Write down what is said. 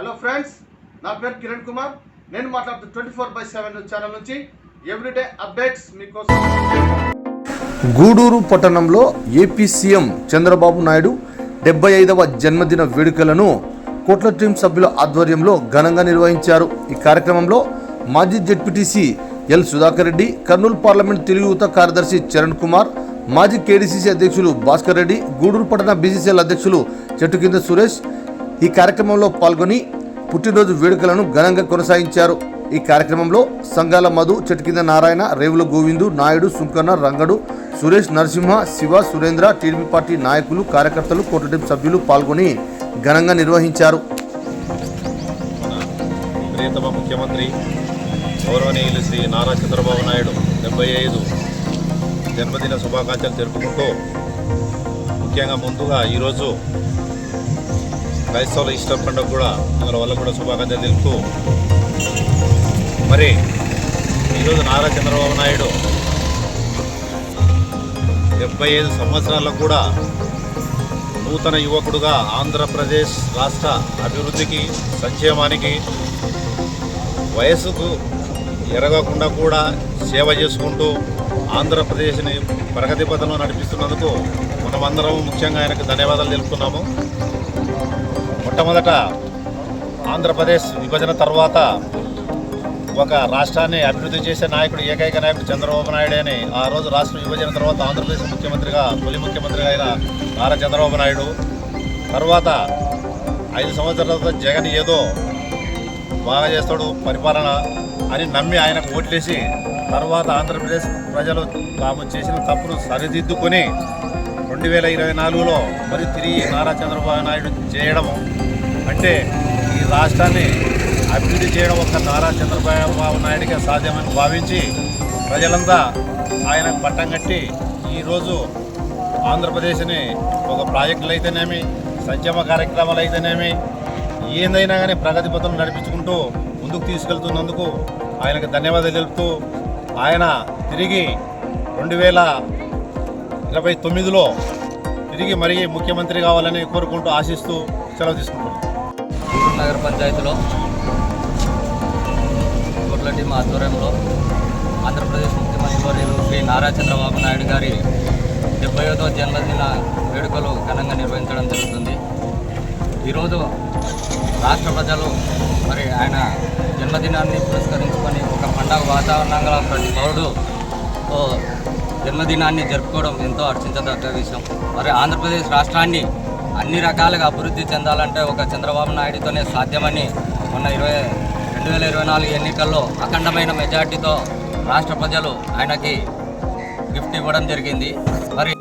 Hello friends నా పేరు కిరణ్ కుమార్. నేను మాట్లాడుతూ twenty four by seven channel నుంచి ఎవ్రీడే అప్డేట్స్ మీకోసం. గూడూరు పట్టణంలో ఏపీ సీఎం చంద్రబాబు నాయుడు డెబ్బై ఐదవ జన్మదిన వేడుకలను కోట్ల టీం సభ్యుల ఆధ్వర్యంలో ఘనంగా నిర్వహించారు. ఈ కార్యక్రమంలో మాజీ ZPTC L Sudhakar Reddy Kurnool parliament Telugu Yuvatha కార్యదర్శి చరణ్ కుమార్ మాజీ కేడీసీసీ అధ్యక్షులు భాస్కర్ రెడ్డి గూడూరు పట్టణ బీసీసీఎల్ అధ్యక్షులు చెట్టు కింద సురేష్ ఈ కార్యక్రమంలో పాల్గొని పుట్టినరోజు వేడుకలను ఘనంగా కొనసాగించారు. ఈ కార్యక్రమంలో సంఘాల మధు చెట్టు కింద నారాయణ రేవుల గోవిందు నాయుడు సుంకన్న రంగడు సురేష్ నరసింహ శివ సురేంద్ర టీడీపీ పార్టీ నాయకులు కార్యకర్తలు కోటటీం సభ్యులు పాల్గొని ఘనంగా నిర్వహించారు. ప్రియతమ ముఖ్యమంత్రి గౌరవనీయులు శ్రీ నారా చంద్రబాబు నాయుడు డెబ్బై ఐదు జన్మదిన శుభాకాంక్షలు జరుపుకుంటూ ముఖ్యంగా ముందుగా ఈరోజు క్రైస్తవుల ఇష్ట పండుగ కూడా మన వల్ల కూడా శుభాకాంక్షలు తెలుపుతూ మరి ఈరోజు నారా చంద్రబాబు నాయుడు డెబ్బై ఐదు సంవత్సరాలకు కూడా నూతన యువకుడుగా ఆంధ్రప్రదేశ్ రాష్ట్ర అభివృద్ధికి సంక్షేమానికి వయసుకు ఎరగకుండా కూడా సేవ చేసుకుంటూ ఆంధ్రప్రదేశ్ని ప్రగతి పథంలో నడిపిస్తున్నందుకు మనమందరం ముఖ్యంగా ఆయనకు ధన్యవాదాలు తెలుపుతున్నాము. మొట్టమొదట ఆంధ్రప్రదేశ్ విభజన తర్వాత ఒక రాష్ట్రాన్ని అభివృద్ధి చేసే నాయకుడు ఏకైక నాయకుడు చంద్రబాబు నాయుడు అని ఆ రోజు రాష్ట్ర విభజన తర్వాత ఆంధ్రప్రదేశ్ ముఖ్యమంత్రిగా తొలి ముఖ్యమంత్రిగా అయిన నారా చంద్రబాబు నాయుడు. తర్వాత ఐదు సంవత్సరాల జగన్ ఏదో బాగా చేస్తాడు పరిపాలన అని నమ్మి ఆయనకు ఓట్లేసి తర్వాత ఆంధ్రప్రదేశ్ ప్రజలు తాము చేసిన తప్పును సరిదిద్దుకొని రెండు వేల ఇరవై నాలుగులో మరి తిరిగి నారా చంద్రబాబు నాయుడు చేయడము అంటే ఈ రాష్ట్రాన్ని అభివృద్ధి చేయడం ఒక నారా చంద్రబాబు నాయుడికి సాధ్యమని భావించి ప్రజలంతా ఆయనకు పట్టం కట్టి ఈరోజు ఆంధ్రప్రదేశ్ని ఒక ప్రాజెక్టులు అయితేనేమి సంక్షేమ కార్యక్రమాలు అయితేనేమి ఏందైనా కానీ ప్రగతి పథం నడిపించుకుంటూ ముందుకు తీసుకెళ్తున్నందుకు ఆయనకు ధన్యవాదాలు తెలుపుతూ ఆయన తిరిగి రెండు వేల ఇరవై తొమ్మిదిలో తిరిగి మరీ ముఖ్యమంత్రి కావాలని కోరుకుంటూ ఆశిస్తూ సెలవు తీసుకుంటున్నాను గూడూరు నగర పంచాయతీలో కోట్ల టీం ఆధ్వర్యంలో ఆంధ్రప్రదేశ్ ముఖ్యమంత్రి వర్యులు శ్రీ నారా చంద్రబాబు నాయుడు గారి డెబ్బై జన్మదిన వేడుకలు ఘనంగా నిర్వహించడం జరుగుతుంది. ఈరోజు రాష్ట్ర ప్రజలు మరి ఆయన జన్మదినాన్ని పురస్కరించుకొని ఒక పండగ వాతావరణంగా ప్రతి పౌరుడు ఓ జన్మదినాన్ని జరుపుకోవడం ఎంతో హర్షించదగ్గ విషయం. మరి ఆంధ్రప్రదేశ్ రాష్ట్రాన్ని అన్ని రకాలుగా అభివృద్ధి చెందాలంటే ఒక చంద్రబాబు నాయుడుతోనే సాధ్యమని మొన్న ఇరవై రెండు వేల ఇరవై నాలుగు ఎన్నికల్లో అఖండమైన మెజార్టీతో రాష్ట్ర ప్రజలు ఆయనకి గిఫ్ట్ ఇవ్వడం జరిగింది. మరి